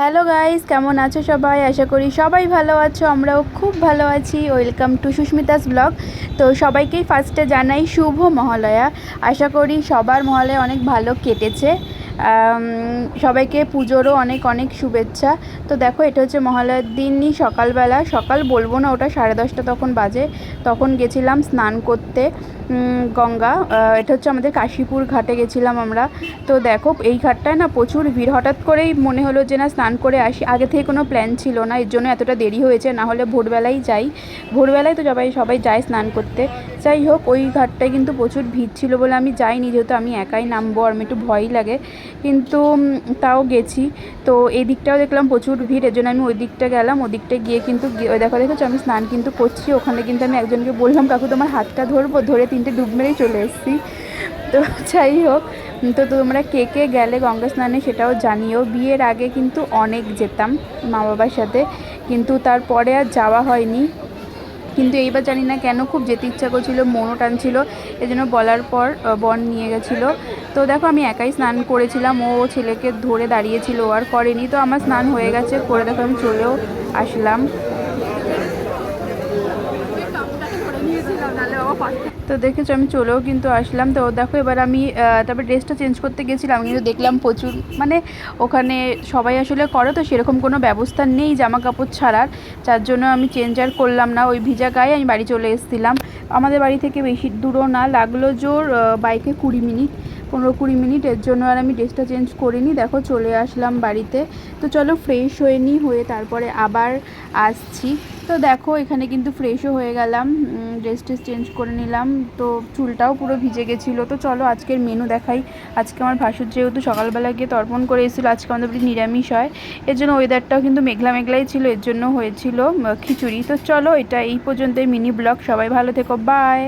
Hello guys কেমন আছো সবাই? আশা করি সবাই ভালো আছো। আমরাও খুব ভালো আছি। ওয়েলকাম টু সুস্মিতাস ব্লগ তো সবাইকেই ফার্স্টে জানাই শুভ মহালয়া। আশা করি সবার মহালয়া অনেক ভালো কেটেছে। সবাইকে পুজোরও অনেক অনেক শুভেচ্ছা। তো দেখো, এটা হচ্ছে মহালয়ার দিনই সকালবেলা। সকাল বলব না, ওটা সাড়ে দশটা তখন বাজে। তখন গেছিলাম স্নান করতে গঙ্গা। এটা হচ্ছে আমাদের কাশীপুর ঘাটে গেছিলাম আমরা। তো দেখো, এই ঘাটটায় না প্রচুর ভিড়। হঠাৎ করেই মনে হলো যে না, স্নান করে আসি। আগে থেকে কোনো প্ল্যান ছিল না, এর জন্য এতটা দেরি হয়েছে। না হলে ভোরবেলাই যাই। ভোরবেলায় তো সবাই সবাই যায় স্নান করতে। যাই হোক, ওই ঘাটটায় কিন্তু প্রচুর ভিড় ছিল বলে আমি যাইনি, যেহেতু আমি একাই নামবো, আর একটু ভয়ই লাগে। কিন্তু তাও গেছি। তো এই দিকটাও দেখলাম প্রচুর ভিড়, এর জন্য আমি ওই দিকটা গেলাম। ওই দিকটা গিয়ে কিন্তু ওই দেখো, দেখেছ? আমি স্নান কিন্তু করছি। ওখানে কিন্তু আমি একজনকে বললাম, কাকু, তোমার হাতটা ধরবো? ধরে তিনটে ডুব মেরেই চলে এসেছি। তো যাই হোক তো তোমরা কে কে গেলে গঙ্গা স্নানে সেটাও জানিও। বিয়ের আগে কিন্তু অনেক যেতাম মা বাবার সাথে, কিন্তু তারপরে আর যাওয়া হয়নি। কিন্তু এইবার জানি না কেন খুব যেতে ইচ্ছা করছিল, মনও টানছিল এই জন্য বলার পর বন নিয়ে গেছিল। তো দেখো আমি একাই স্নান করেছিলাম, ও ছেলেকে ধরে দাঁড়িয়েছিল আর করেনি। তো আমার স্নান হয়ে গেছে, করে দেখো আমি চলেও আসলাম। তো দেখেছ, আমি চলেও কিন্তু আসলাম। তো দেখো, এবার আমি তারপর ড্রেসটা চেঞ্জ করতে গেছিলাম। কিন্তু দেখলাম প্রচুর মানে ওখানে সবাই আসলে করে, তো সেরকম কোনো ব্যবস্থা নেই জামা কাপড় ছাড়ার। যার জন্য আমি চেঞ্জ আর করলাম না। ওই ভিজা গায়ে আমি বাড়ি চলে এসেছিলাম। আমাদের বাড়ি থেকে বেশি দূরও না, লাগল জোর বাইকে কুড়ি মিনিট। পনেরো কুড়ি মিনিট, এর জন্য আর আমি ড্রেসটা চেঞ্জ করিনি। দেখো, চলে আসলাম বাড়িতে। তো চলো ফ্রেশ হয়ে নিই হয়ে তারপরে আবার আসছি। তো দেখো, এখানে কিন্তু ফ্রেশও হয়ে গেলাম। ড্রেস ট্রেস চেঞ্জ করে নিলাম। তো চুলটাও পুরো ভিজে গেছিল। তো চলো, আজকের মেনু দেখাই। আজকে আমার ভাসুর যেহেতু সকালবেলা গিয়ে তর্পণ করে এসেছিল, আজকে আমাদের বাড়ি নিরামিষ হয়। এর জন্য ওয়েদারটাও কিন্তু মেঘলা মেঘলাই ছিল, এর জন্য হয়েছিল খিচুড়ি। তো চলো, এটা এই পর্যন্তই মিনি ব্লগ সবাই ভালো থেকো বাই